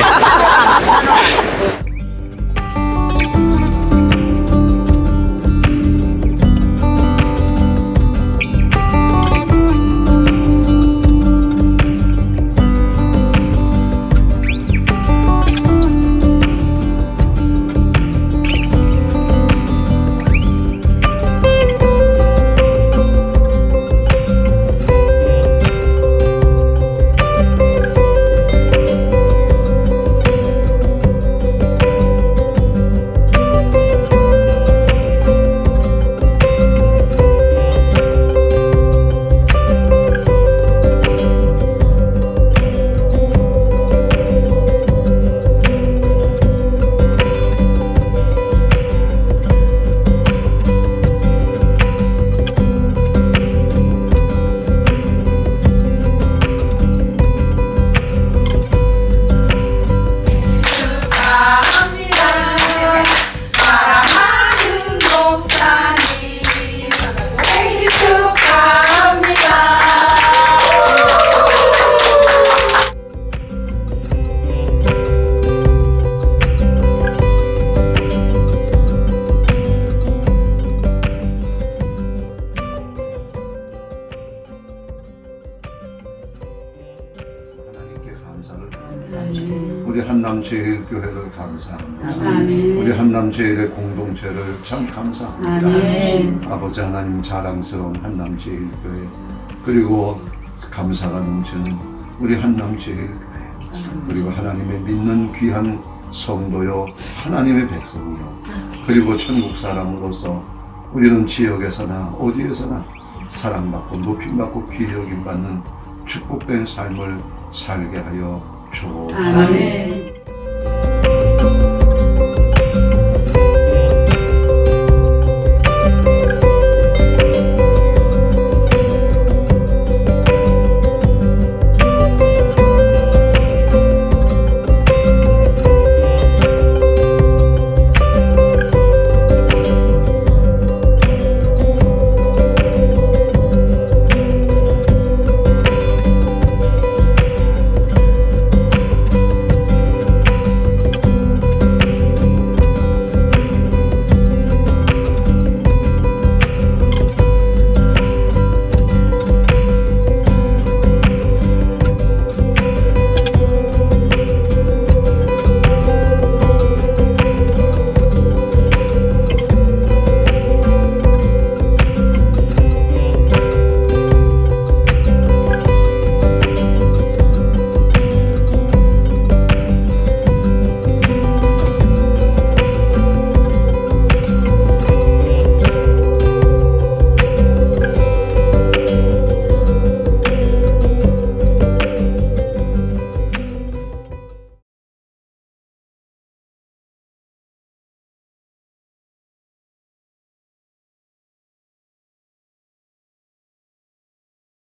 Yeah. 우리 한남제일교회를 감사합니다. 아멘. 우리 한남제일의 공동체를 참 감사합니다. 아멘. 아버지 하나님 자랑스러운 한남제일교회 그리고 감사가 넘치는 우리 한남제일교회 그리고 하나님의 믿는 귀한 성도요 하나님의 백성이요 그리고 천국 사람으로서 우리는 지역에서나 어디에서나 사랑받고 높임받고 귀여김 받는 축복된 삶을 살게 하여 주옵소서. 아멘.